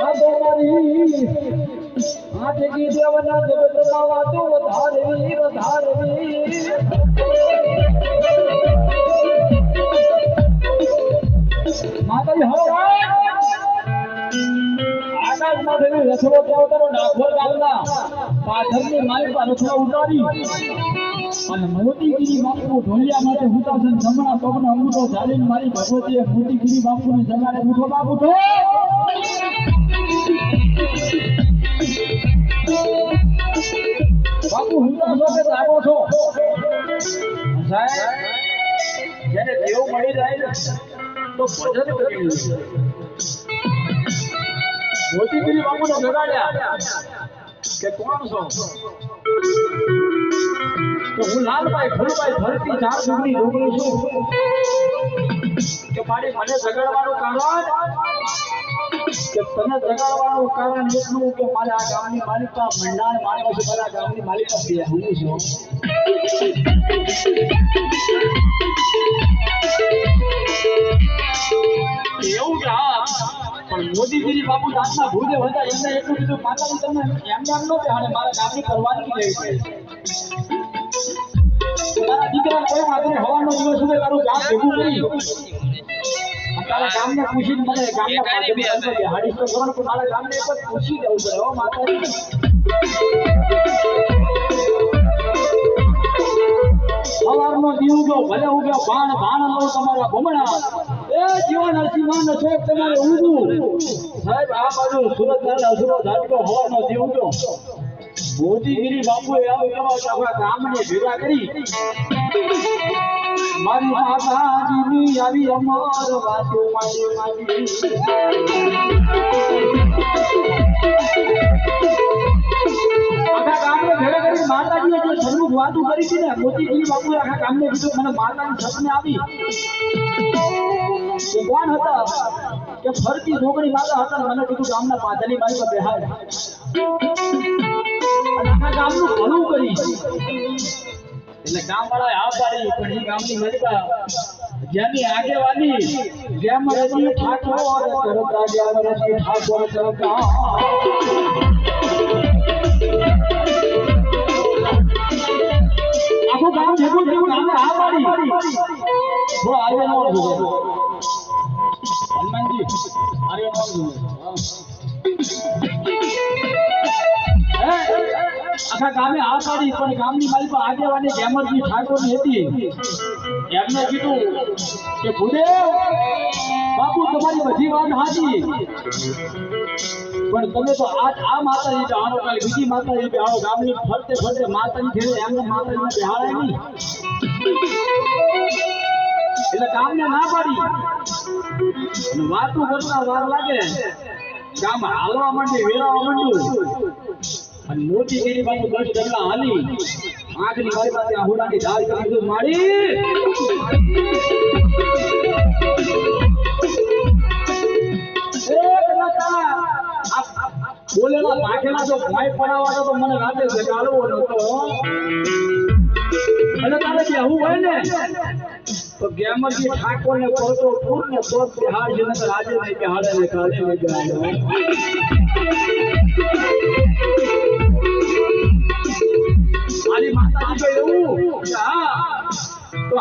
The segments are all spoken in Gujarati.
આ તમારી આટકી દેવના જગતમાં વાતો વધારવી વધારવી માતાજી હવે આકાશમાં થયેલી રસડો ડાકોર ગામના પાછળની માલિકા રસડો ઉતારી. અને મોતીગીરી બાપુ ઢોલિયા માટે હુતાસન જમણા પગને અંગૂઠો ઝાલીને મારી ભગવતીએ મોતીગીરી બાપુને જમાડે ઉઠો બાપુ ઉઠો! બાપુ હુતા છો કે જાગો છો. સાહેબ, જ્યારે દેવ મળી જાય તો ભજન કરી. મોતીગીરી બાપુને જગાડ્યા. કે કોણ છો? તો હું લાલભાઈ ફૂલભાઈ ફરતી ચાર ડુંગળી ડુંગળી છું. કે મારી મને જગાડવાનું કારણ? કે તને જગાડવાનું કારણ એટલું કે મારે આ ગામની માલિકા મંડાણ માણવા છે મારા ગામની માલિકા બે હું છું. Thank હા પણ મોદીજીની બાપુ દાંતના ભૂદેવ હતા એમને એટલું કીધું માતાજી તમે એમને એમ ન અને મારા ગામની પરવાનગી લેવી છે. તારા દીકરા કોઈ માત્ર હવાનો દિવસ સુધી તારું ગામ ભેગું કરી તારા ગામને પૂછીને મને ભલે ઉગ્યો બાણ બાણ લો તમારા ભમણા. જીવન અસીમાન શોખ તમારે ઉગવું સાહેબ આ બાજુ સુરત ના અસુરો ધાટકો હવાનો દી ઉગ્યો મોદીગીરી બાપુએ આવું કહેવા કે આપણા ગામને ભેગા કરી મારી માતાજીની આવી અમર વાતો મારી મારી વાતો કરી છે ને મોતીજી બાપુ આખા ગામને કીધું મને માતાની સપને આવી. ભગવાન હતા કે ફરતી ઢોકળી માતા હતા મને કીધું ગામના પાદરની બાજુ બેહાડ. અને આખા ગામનું ભલું કરી એટલે ગામ વાળાએ આ પાડી, પણ એ ગામની મલિકા જેની આગેવાની જેમ રજી ઠાકોર, કરતા જેમ રજી ઠાકોર, કરતા ગામ જેવું થયું ગામને હા પાડી થોડો આર્યનો જોડો હનુમાનજી આર્યનો નો હે? આખા ગામે આ પાડી પણ ગામની માલિકા આગેવાની ગેમરજી ઠાકોરની હતી. એમને કીધું કે ભૂદેવ, બાપુ, તમારી બધી વાત સાચી. પણ તમે તો આજ આ માતાજી બેહાડો કાલે બીજી માતાજી બેહાડો ગામની ફરતે ફરતે માતાજી ઘેરે એમને માતાજીને બેહાડાય નહીં. એટલે ગામને ના પાડી. અને વાતું કરતા વાર લાગે. ગામ હાલવા માંડી, વેરાવા માંડ્યું અને મોટી કેરી બાજુ દસ ડગલા હાલી. આંખની મારી પાસે આહુડાની ઢાલ કરી મારી. બોલેલા પાછળના જો ભાઈ પડાવવાનો તો મને રાતે જગાડવો તો તો આની માતાજી તો એવું હા, તો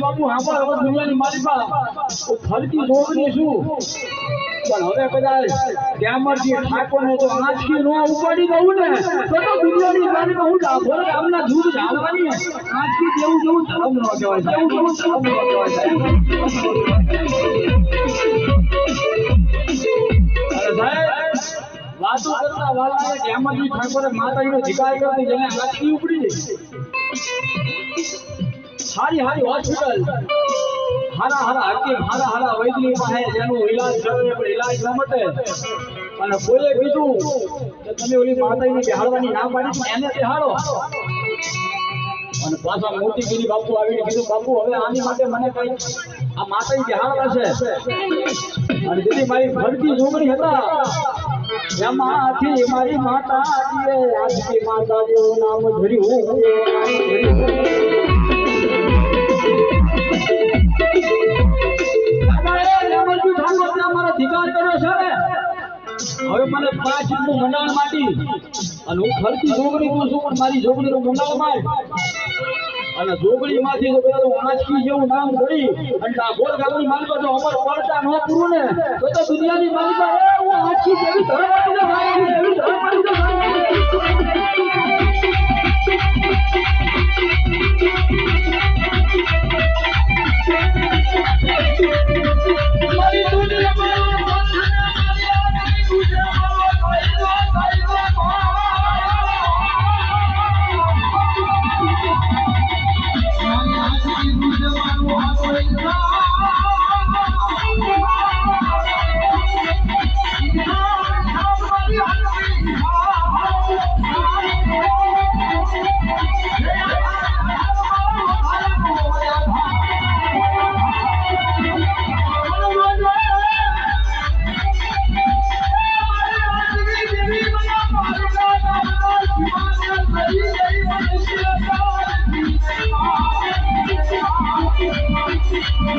બાપુ હાબર હવે દુનિયાની મારી હું ફરતી પણ હવે કદાચ ગેમરજી ઠાકોર તો આંચકી નો ઉપાડી દઉં ને, તો તો દુનિયાની માલિકા હું ડાભોર ગામના દૂધ ઢાળવાની. આંચકી જેવું જેવું ધર્મ નો કહેવાય જેવું જેવું ધર્મ નો કહેવાય કરતા વાળાએ ગેમરજી ઠાકોરે માતાજીનો ઉપડી ગઈ. સારી સારી હોસ્પિટલ. હારા હારા હકીમ હારા હારા વૈદ્યની પાસે જેનું ઈલાજ કરવો પણ ઈલાજ ન મટે. અને કોઈએ કીધું કે તમે ઓલી માતાજીને બેહાડવાની ના પાડી, પણ એને બેહાડો. અને પાછા મોતીગીરી બાપુ આવીને કીધું, બાપુ, હવે આની માટે મને કઈ આ માતાજી બેહાડવા છે. અને દીદી મારી ભરતી છોકરી હતા એમાંથી મારી માતા આજથી માતાજીનું નામ ધર્યું. મને પાંચનું મંડાણ માટી. અને હું ફરતી જોગણી તો છું, પણ મારી જોગણીનું મંડાણ માય. અને જોગણી માંથી તો પેલું આંચકી જેવું નામ કરી અને આ ગોળ ગામની માલિકા જો અમર પડતા ન પૂરું ને. તો તો દુનિયાની માલિકા, એ, હું આંચકી જેવી ધરમ પડી જાય જેવી ધરમ પડી જાય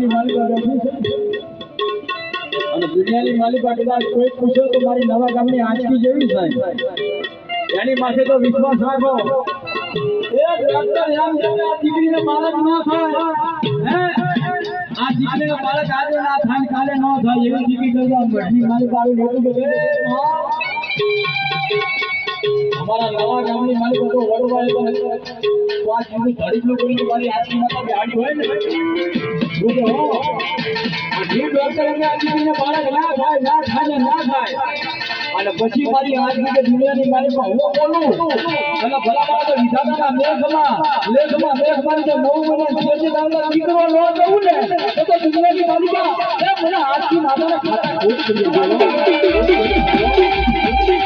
ખારની માલિકા બેઠી છે. અને દુનિયાની માલિકા કદાચ કોઈ પૂછે તો મારી નવા ગામની આંચકી જેવી થાય. એની પાસે તો વિશ્વાસ રાખો. એ ડોક્ટર એમ આ દીકરીને ના થાય હે? બાળક આજે ના થાય કાલે ન થાય એવી દીકરી કરતા મઠની માલિકા આવી મોટું કે "એ માં, અમારા નવા ગામની માલિકો તો વડવા એ તો પાંચ મિનિટ ધડીકલું કરીને મારી આંચકીમાં તો બેહાડી હોય ને? હું તો, હો, આ જીવ ડોક્ટર એમને આ દીકરીને બાળક ના થાય ના થાય ને થાય. અને પછી મારી આંચકી કે દુનિયાની માલિકો, હું, બોલું અને ભલા મારા તો વિધાનના લેખમાં મેઘ મારી તો નવું મને જેથી દાવલા દીકરો ન જવું ને, તો તો દુનિયાની માલિકા મને આજથી માતાના ખાતા ખોટ કરી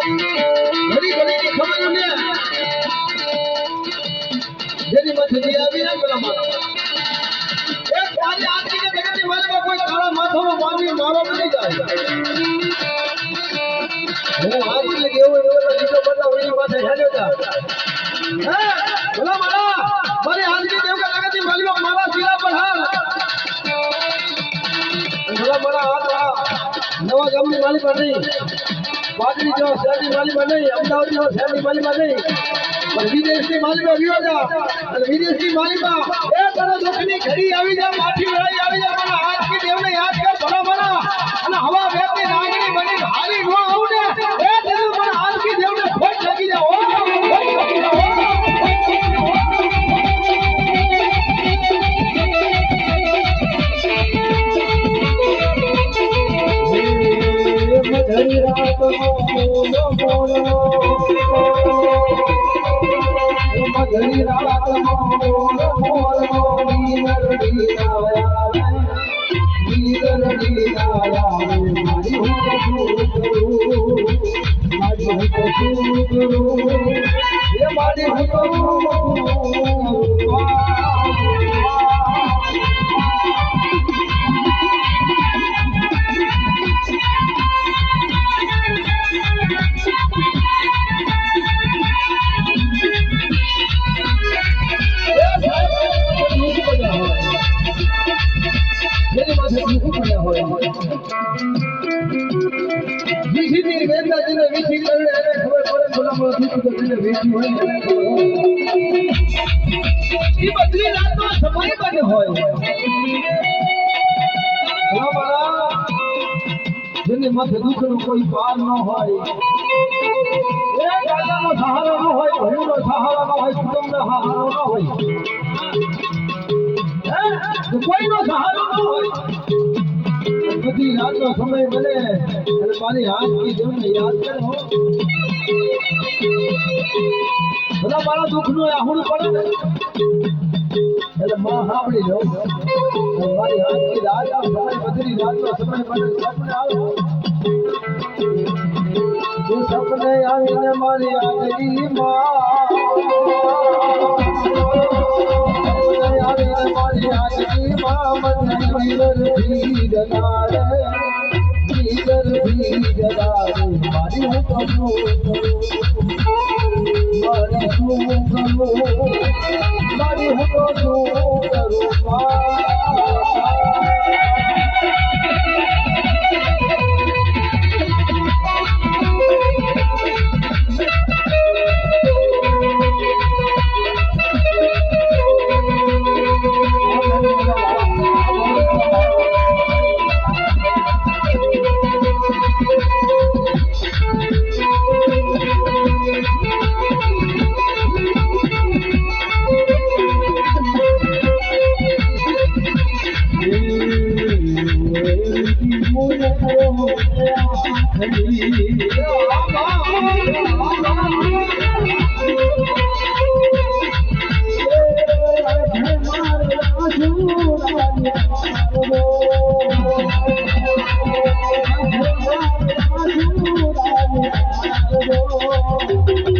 ઘડી ઘડી ને એની પાસે હેડ્યો હે, ભલા જગતની વાલમાં મારા શીલા પર હાલ. ભલા મારા હાથ નવા ગામની માલિકા નહીં પાટડી જેવા શહેરની માલિકા નહીં અમદાવાદ જેવા શહેરની માલિકા નહીં. પણ વિદેશની માલિકા વિયો જા. અને વિદેશની માલિકા એ તને દુઃખની ઘડી આવી જા, માઠી લડાઈ આવી જા, મને હાથ કી દેવને યાદ કર ભલા ભલા અને હવા વેતી નાગણી બની હારી નો આવું ને મારી પાસે હોય. ભીખીની વેદનાજીને વીખી કરીને એને ખબર નથી તો તેને વેચ્યું હોય ને એને ખબર હોય. ઈ બધી રાતનો સમય બંધ હોય. ભલા મારા, જેની માથે દુઃખનો કોઈ પાર ન હોય. એ સહારો ન સહારો હોય કુટુંબનો સહારો હોય. કોઈનો સહારો ન હોય બધી સમય મળે અને મારી હાથની જેમને યાદ કરો બધા મારા દુઃખનું આહુણ પડે એટલે માં સાંભળી લો. મારી હાથની રાત આ સમય બધી રાતનો સમય મળે સપને આવે. સપને આવીને મારી આગલી માં. મારી હું તો શું કરું Oh, oh,